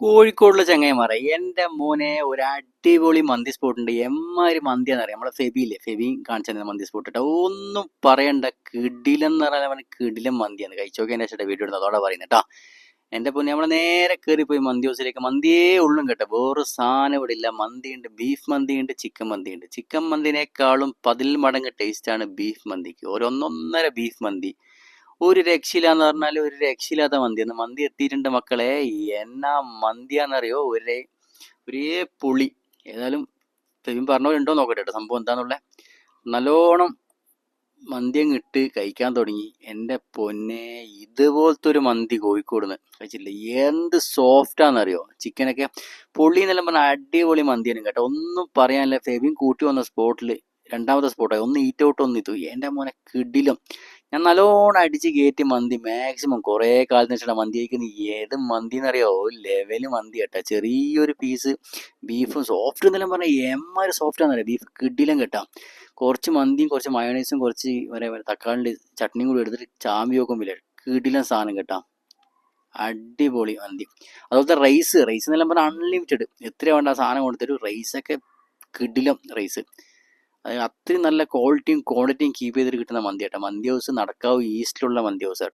കോഴിക്കോടുള്ള ചങ്ങായിമാരെ. എന്റെ മോനെ ഒരു അടിപൊളി മന്തി സ്പോട്ട് ഉണ്ട്. എമ്മാതിരി മന്തിയാന്ന് അറിയാം. നമ്മളെ ഫെബിയില്ലേ ഫെബി കാണിച്ചു മന്തി സ്പോട്ട് കേട്ടോ ഒന്നും പറയണ്ട. കിടിലെന്ന് പറഞ്ഞാൽ അവന് കിടിലൻ മന്തിയാണ്. കഴിച്ചോക്കെ ചേട്ടാ വീഡിയോ അതോടെ പറയുന്നത് കേട്ടോ എന്റെ പൊന്നെ നമ്മൾ നേരെ കയറി പോയി മന്തി ഹൗസിലേക്ക്. മന്തിയേ ഉള്ളും കേട്ടോ. വേറെ സാധനം ഇവിടെ ഇല്ല. മന്തിയുണ്ട് ബീഫ് മന്തിയുണ്ട് ചിക്കൻ മന്തിയുണ്ട് ചിക്കൻ മന്തിനേക്കാളും പതിൽ മടങ്ങ് ടേസ്റ്റ് ആണ് ബീഫ് മന്തിക്ക്. ഓരോന്നൊന്നര ബീഫ് മന്തി. ഒരു രക്ഷയില്ലാന്ന് പറഞ്ഞാൽ ഒരു രക്ഷയില്ലാത്ത മന്തിയാണ് മന്തി എത്തിയിട്ടുണ്ട് മക്കളെ. എന്നാ മന്തിയാന്നറിയോ? ഒരേ ഒരേ പുളി. ഏതായാലും തെയ്യം ഉണ്ടോ നോക്കട്ടെ കേട്ടോ. സംഭവം എന്താന്നുള്ള? നല്ലോണം മന്തി അങ്ങ് ഇട്ട് കഴിക്കാൻ തുടങ്ങി. എന്റെ പൊന്നെ ഇതുപോലത്തെ ഒരു മന്തി കോഴിക്കോട് നിന്ന് കഴിച്ചില്ല എന്ത് സോഫ്റ്റാന്നറിയോ? ചിക്കനൊക്കെ പുള്ളി എന്നെല്ലാം പറഞ്ഞാൽ അടിപൊളി മന്തിയാണ് കേട്ടോ. ഒന്നും പറയാനില്ല. ഫെബിൻ കൂട്ടി വന്ന സ്പോട്ടിൽ രണ്ടാമത്തെ സ്പോട്ടായി. ഒന്ന് ഈറ്റ് ഔട്ട് ഒന്ന് ഇത്തു എന്റെ മോനെ കിടിലും. ഞാൻ നല്ലോണം അടിച്ച് കയറ്റി മന്തി. മാക്സിമം കുറേ കാലത്തിന് ശേഷം മന്തി കഴിക്കുന്നത് ഏത് മന്തി എന്നറിയോ ലെവൽ മന്തി കേട്ടോ. ചെറിയൊരു പീസ് ബീഫും സോഫ്റ്റ് എന്നെല്ലാം പറഞ്ഞാൽ എമ്മാര് സോഫ്റ്റ് ആണെന്നറിയാം ബീഫ് കിഡിലും കേട്ടോ. കുറച്ച് മന്തിയും കുറച്ച് മയോണൈസും കുറച്ച് വരെ തക്കാളിന്റെ ചട്നിയും കൂടി എടുത്തിട്ട് ചാമ്പി വെക്കുമ്പോൾ കിടിലം സാധനം കേട്ടോ. അടിപൊളി മന്തി. അതുപോലത്തെ റൈസ് റൈസ് എന്നെല്ലാം പറഞ്ഞാൽ അൺലിമിറ്റഡ് എത്ര വേണ്ട സാധനം കൊടുത്തിട്ട് റൈസൊക്കെ കിടിലം റൈസ് അത്രയും നല്ല ക്വാളിറ്റിയും ക്വാണ്ടിറ്റിയും കീപ്പ് ചെയ്തിട്ട് കിട്ടുന്ന മന്തി കേട്ടോ മന്തി ഹൗസ് നടക്കാവ് ഈസ്റ്റിലുള്ള മന്തി ഹൗസ്